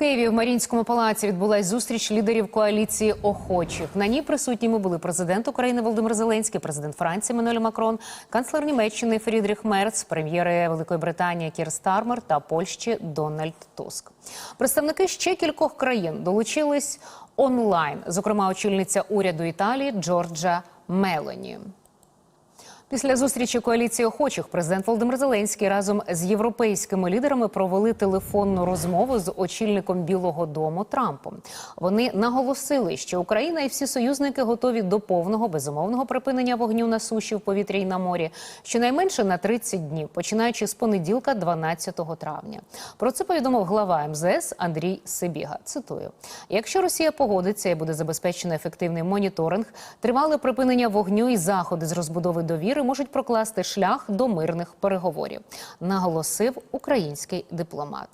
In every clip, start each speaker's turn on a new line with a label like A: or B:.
A: Києві в Марінському палаці відбулась зустріч лідерів коаліції охочих. На ній присутніми були президент України Володимир Зеленський, президент Франції Мануель Макрон, канцлер Німеччини Фрідріх Мерц, прем'єри Великої Британії Кір Стармер та Польщі Дональд Туск. Представники ще кількох країн долучились онлайн, зокрема очільниця уряду Італії Джорджа Мелоні. Після зустрічі коаліції охочих президент Володимир Зеленський разом з європейськими лідерами провели телефонну розмову з очільником Білого Дому Трампом. Вони наголосили, що Україна і всі союзники готові до повного безумовного припинення вогню на суші в повітрі й на морі, щонайменше на 30 днів, починаючи з понеділка, 12 травня. Про це повідомив глава МЗС Андрій Сибіга. Цитую: якщо Росія погодиться і буде забезпечено ефективний моніторинг, тривале припинення вогню і заходи з розбудови довіри можуть прокласти шлях до мирних переговорів, наголосив український дипломат.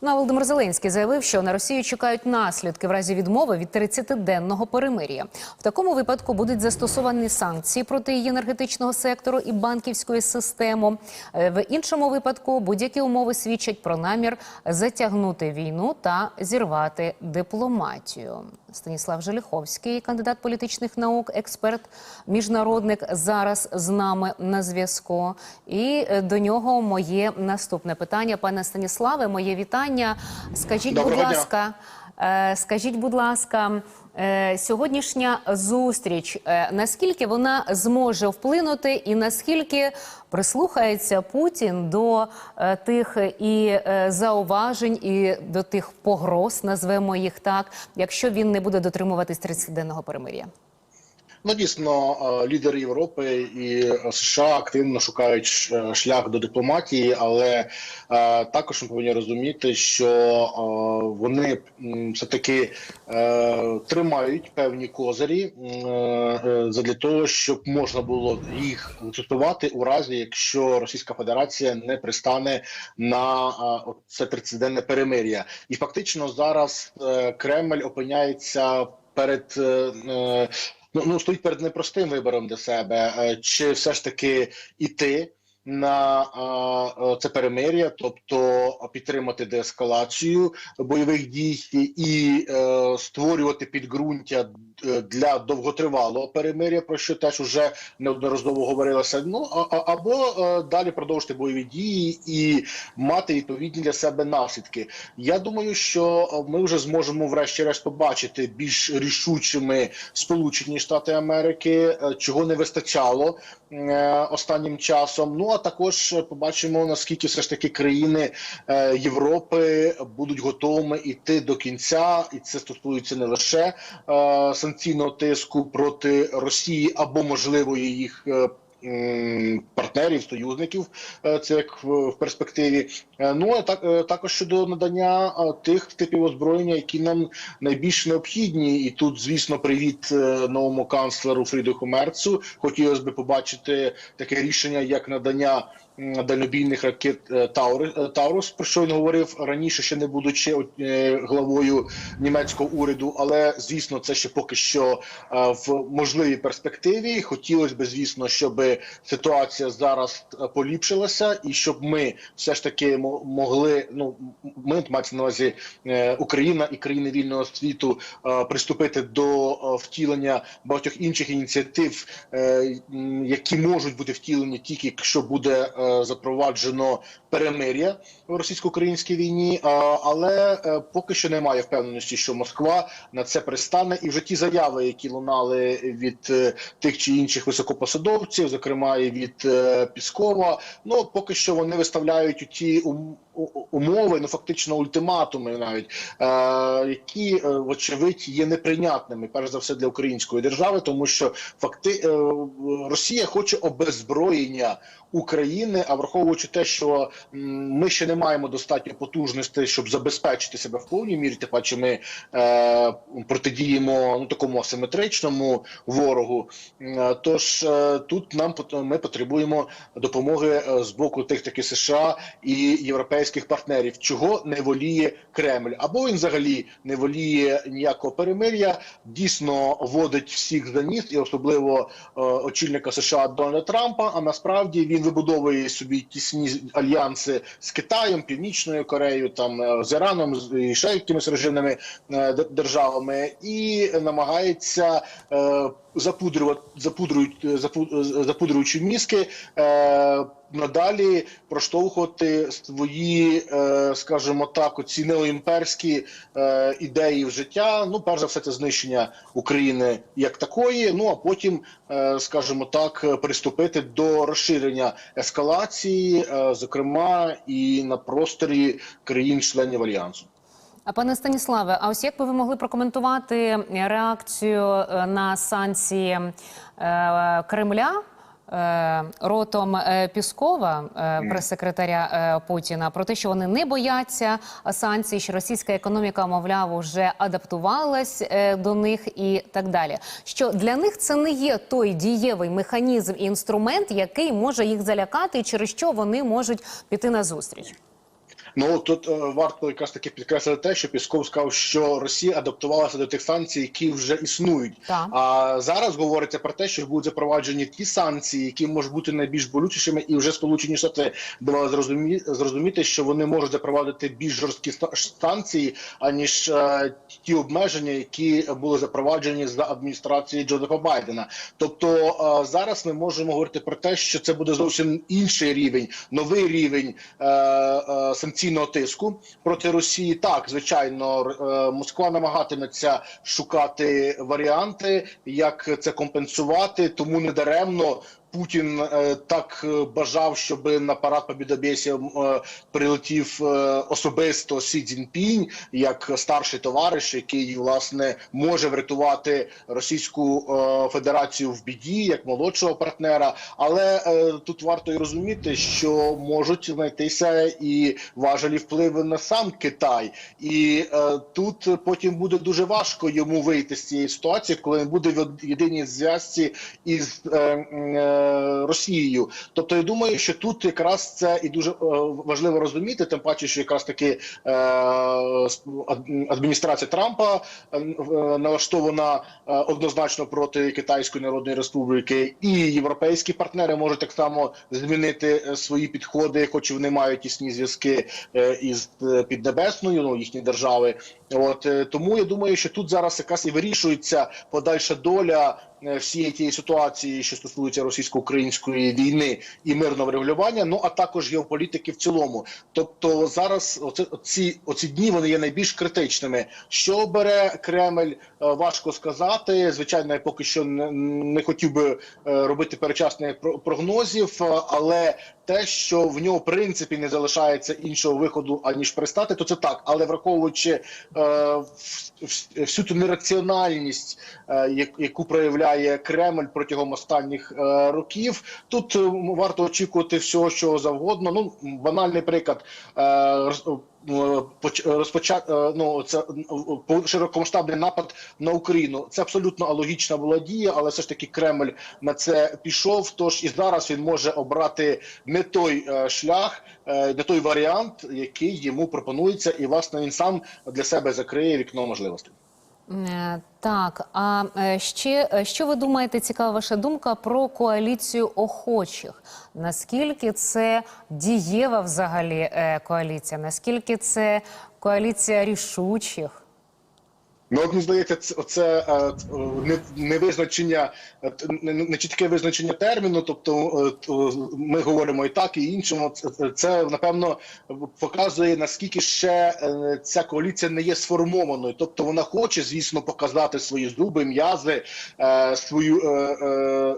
A: Ну, Володимир Зеленський заявив, що на Росію чекають наслідки в разі відмови від 30-денного перемир'я. В такому випадку будуть застосовані санкції проти її енергетичного сектору і банківської системи. Е, В іншому випадку будь-які умови свідчать про намір затягнути війну та зірвати дипломатію. Станіслав Желіховський, кандидат політичних наук, експерт, міжнародник, зараз з нами на зв'язку. І е, до нього моє наступне питання. Пане Станіславе, моє вітання. Скажіть,
B: Доброго
A: будь
B: дня.
A: ласка, е, скажіть, будь ласка, е, сьогоднішня зустріч, наскільки вона зможе вплинути, і наскільки прислухається Путін до тих і зауважень, і до тих погроз, назвемо їх так, якщо він не буде дотримуватись 30-денного перемир'я?
B: Ну, дійсно, е, лідери Європи і США активно шукають е, шлях до дипломатії, але е, також ми повинні розуміти, що вони все таки тримають певні козирі задля того, щоб можна було їх застосувати у разі, якщо Російська Федерація не пристане на це 30-денне перемир'я, і фактично зараз Кремль опиняється перед. Е, е, ну, ну стоїть перед непростим вибором для себе, е, чи все ж таки іти на а, е, це перемир'я, тобто підтримати деескалацію бойових дій і е, створювати підґрунтя е, для довготривалого перемир'я, про що теж уже неодноразово говорилося. Ну або е, далі продовжити бойові дії і мати відповідні для себе наслідки. Я думаю, що е, ми вже зможемо врешті-решт побачити більш рішучими Сполучені Штати Америки, е, чого не вистачало е, останнім часом. Ну а також е, побачимо наскільки все ж таки країни е, Європи будуть готовими йти до кінця, і це стосується не лише е, санкційного тиску проти Росії або можливої їх. е, Партнерів, союзників, е, це як в, перспективі. Е, Ну а так також щодо надання тих типів озброєння, які нам найбільш необхідні, і тут, звісно, привіт новому канцлеру Фрідриху Мерцу. Хотілося б побачити таке рішення, як надання дальнобійних ракет е, е, Таурус, про що він говорив раніше, ще не будучи е, главою німецького уряду. Але звісно, це ще поки що в можливій перспективі. Хотілося б, звісно, щоб ситуація зараз поліпшилася, і щоб ми все ж таки мо- могли. Ну ми мається на увазі Україна і країни вільного світу приступити до втілення багатьох інших ініціатив, які можуть бути втілені тільки якщо буде запроваджено перемир'я в російсько-українській війні. Але е, поки що немає впевненості, що Москва на це пристане, і вже ті заяви, які лунали від е, тих чи інших високопосадовців, зокрема і від е, Піскова, ну поки що вони виставляють ті у- умови, ну фактично ультиматуми, навіть е, які е, вочевидь є неприйнятними, перш за все для української держави, тому що факти е, Росія хоче обезброєння України, а враховуючи те, що ми ще не маємо достатньо потужностей, щоб забезпечити себе в повній мірі, тим паче ми протидіємо ну такому асиметричному ворогу. Тож тут нам ми потребуємо допомоги з боку тих таки США і європейських європейських партнерів, чого не воліє Кремль, або він взагалі не воліє ніякого перемир'я, дійсно водить всіх за ніс, і особливо е, очільника США Дональда Трампа. А насправді він вибудовує собі тісні альянси з Китаєм, Північною Кореєю, там е, з Іраном, і ще якимись режимними е, державами, і намагається. Е, запудрювати запудрують запу- запудруючи мізки, е, надалі проштовхувати свої, е, скажімо так, оці неоімперські е, ідеї в життя. Ну, перш за все, це знищення України як такої. Ну а потім, е, скажімо так, приступити до розширення ескалації, е, зокрема і на просторі країн-членів альянсу.
A: А пане Станіславе, а ось як би ви могли прокоментувати реакцію е, на санкції е, Кремля? е, Ротом е, Піскова, е, прес-секретаря е, Путіна, про те, що вони не бояться санкцій, що російська економіка, мовляв, вже адаптувалась е, до них і так далі. Що для них це не є той дієвий механізм і інструмент, який може їх залякати, і через що вони можуть піти на зустріч.
B: Ну тут е, варто якраз таки підкреслити те, що Пісков сказав, що Росія адаптувалася до тих санкцій, які вже існують.
A: Так.
B: А зараз говориться про те, що будуть запроваджені ті санкції, які можуть бути найбільш болючішими, і вже Сполучені Штати давали зрозумі... зрозуміти, що вони можуть запровадити більш жорсткі санкції, аніж е, ті обмеження, які були запроваджені за адміністрації Джозефа Байдена. Тобто е, зараз ми можемо говорити про те, що це буде зовсім інший рівень, новий рівень е, е, санкційного тиску проти Росії. Так, звичайно, е, Москва намагатиметься шукати варіанти, як це компенсувати, тому не даремно. Путін е, так е, бажав, щоб на парад побідобєсів е, прилетів особисто Сі Цзіньпінь, як старший товариш, який власне може врятувати Російську Федерацію в біді, як молодшого партнера. Але тут варто і розуміти, що можуть знайтися і важелі впливи на сам Китай, і тут потім буде дуже важко йому вийти з цієї ситуації, коли він буде в єдиній зв'язці із Росією. Тобто, я думаю, що тут якраз це і дуже е, важливо розуміти, тим паче, що якраз таки е, адміністрація Трампа е, налаштована однозначно проти Китайської Народної Республіки, і європейські партнери можуть так само змінити свої підходи, хоч вони мають тісні зв'язки із піднебесною, ну їхні держави. От тому я думаю, що тут зараз якраз і вирішується подальша доля всієї тієї ситуації, що стосується російсько-української війни і мирного врегулювання. Ну а також геополітики в цілому. Тобто зараз оці, оці дні вони є найбільш критичними. Що бере Кремль, е, важко сказати. Звичайно, я поки що не, не хотів би е, робити перечасних про- прогнозів, е, але те, що в нього в принципі не залишається іншого виходу аніж пристати, то це так. Але враховуючи е, всю ту нераціональність, е, яку проявляє Кремль протягом останніх е, років, тут е, варто очікувати всього, що завгодно. Ну банальний приклад. Е, роз- е, поч- розпочати ну це е, широкомасштабний напад на Україну. Це абсолютно алогічна була дія, але все ж таки Кремль на це пішов. Тож і зараз він може обрати не той е, шлях, е, не той варіант, який йому пропонується, і власне він сам для себе закриє вікно можливостей.
A: Е, Так, а е, ще е, що ви думаєте? Цікава ваша думка про коаліцію охочих. Наскільки це дієва взагалі коаліція? Наскільки це коаліція рішучих?
B: Ну, от мені здається, це е, е, не, не визначення, е, визначення терміну. Тобто, е, ми говоримо і так, і іншому. Це, напевно показує наскільки ще е, ця коаліція не є сформованою. Тобто вона хоче, звісно, показати свої зуби, м'язи, е, свою е, е,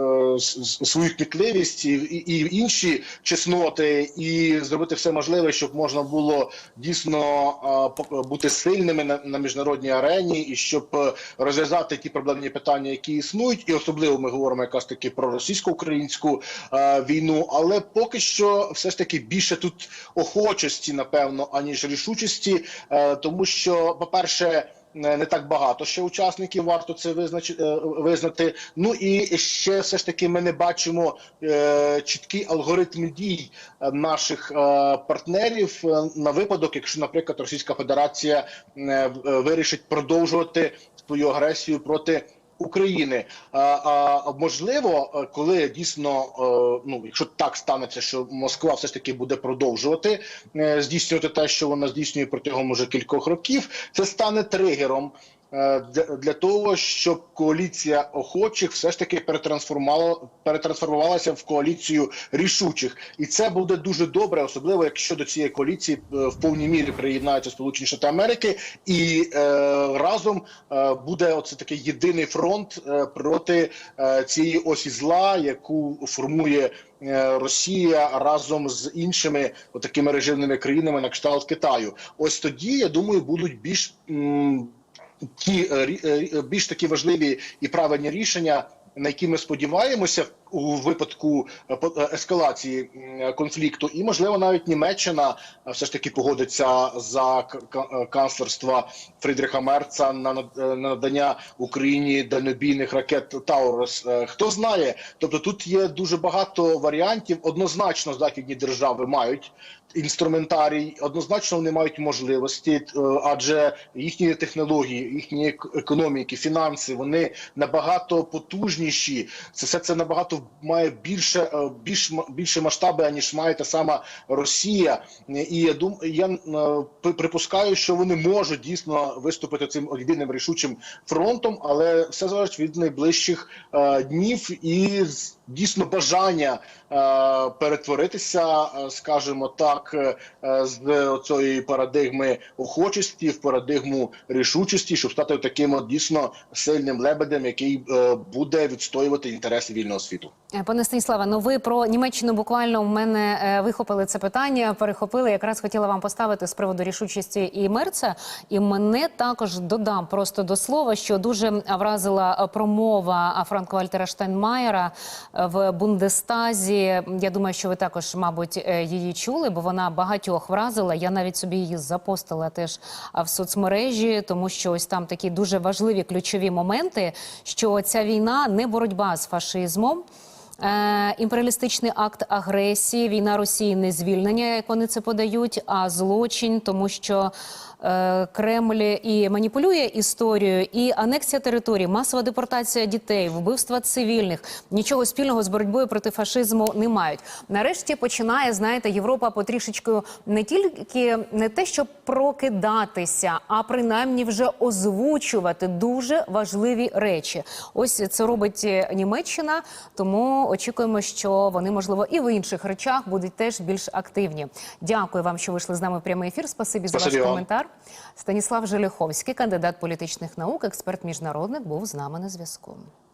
B: е, свою кмітливість і, і, інші чесноти, і зробити все можливе, щоб можна було дійсно е, бути сильними на міжнародній арені, і щоб е, розв'язати ті проблемні питання, які існують, і особливо ми говоримо якраз таки про російсько-українську е, війну. Але поки що, все ж таки, більше тут охочості, напевно, аніж рішучості, е, тому що, по перше. Не так багато ще учасників. Варто це визначити е, визнати. Ну і ще все ж таки ми не бачимо е, чіткий алгоритм дій е, наших е, партнерів е, на випадок, якщо, наприклад, Російська Федерація е, вирішить продовжувати свою агресію проти. України. А, а можливо, е, коли дійсно е, ну, якщо так станеться, що Москва все ж таки буде продовжувати е, здійснювати те, що вона здійснює протягом уже кількох років, це стане тригером для, для того, щоб коаліція охочих все ж таки перетрансформувала перетрансформувалася в коаліцію рішучих, і це буде дуже добре, особливо якщо до цієї коаліції е, в повній мірі приєднаються Сполучені Штати Америки, і е, разом е, буде оце такий єдиний фронт е, проти е, цієї осі зла, яку формує. е, Росія разом з іншими такими режимними країнами на кшталт Китаю. Ось тоді я думаю, будуть більш м, ті е, е, більш такі важливі і правильні рішення, на які ми сподіваємося у випадку е, ескалації конфлікту, і можливо навіть Німеччина все ж таки погодиться за канцлерства Фрідріха Мерца на над- на надання Україні дальнобійних ракет Таурус. Хто знає, тобто тут є дуже багато варіантів. Однозначно, західні держави мають інструментарій, однозначно вони мають можливості, е, адже їхні технології, їхні ек- економіки, фінанси вони набагато потужніші. Це все це набагато має більше е, більш більше масштаби, аніж має та сама Росія. І я дум, я е, припускаю, що вони можуть дійсно виступити цим єдиним рішучим фронтом, але все залежить від найближчих днів і дійсно бажання перетворитися, скажімо так, е, е, з цієї парадигми охочості в парадигму рішучості, щоб стати таким дійсно сильним лебедем, який е, буде відстоювати інтереси вільного світу.
A: Е, Пане Станіславе, ну ви про Німеччину буквально в мене е, вихопили це питання, перехопили. Якраз хотіла вам поставити з приводу рішучості і Мерца. І мене також додам просто до слова, що дуже вразила е, промова Франка Вальтера Штайнмаєра е, в Бундестазі. Я думаю, що ви також, мабуть, е, її чули, бо вона багатьох вразила. Я навіть собі її запостила теж в соцмережі, тому що ось там такі дуже важливі ключові моменти, що ця війна не боротьба з фашизмом. Е, імперіалістичний акт агресії, війна Росії не звільнення, як вони це подають, а злочин, тому що Кремль і маніпулює історією, і анексія території, масова депортація дітей, вбивства цивільних нічого спільного з боротьбою проти фашизму не мають. Нарешті починає, знаєте, Європа потрішечку не тільки не те, щоб прокидатися, а принаймні вже озвучувати дуже важливі речі. Ось це робить е, Німеччина, тому очікуємо, що вони можливо і в інших речах будуть теж більш активні. Дякую вам, що вийшли з нами в прямий ефір. Спасибі за ваш
B: вам.
A: Коментар. Станіслав Желіховський, кандидат політичних наук, експерт міжнародник, був з нами на зв'язку.